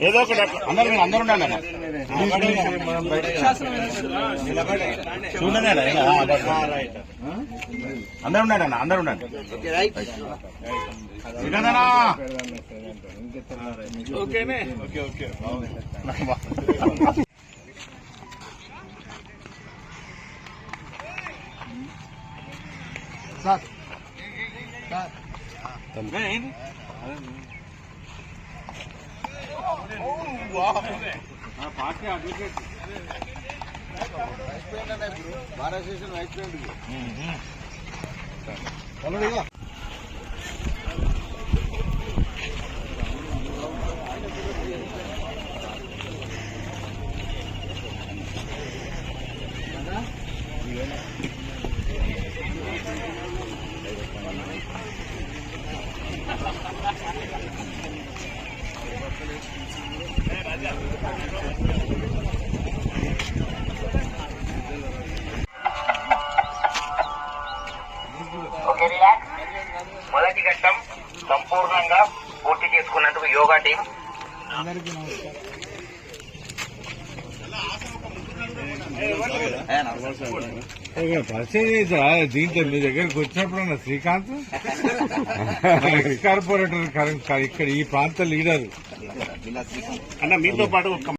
ఏదో ఒకటి అందరు మీరు అందరు ఉండండి అన్న. చూడండి అందరు ఉండండి అన్న అందరు ఉండండి. ఓకేనే. Okay okay. Party advocate okay relax మొదటి ఘట్టం సంపూర్ణంగా పూర్తి చేసుకున్నందుకు యోగా టీం. పరిచయం దీంట్లో మీ దగ్గరకు వచ్చినప్పుడు శ్రీకాంత్? కార్పొరేటర్ ఇక్కడ ఈ ప్రాంత లీడర్. అన్న మీతో పాటు ఒక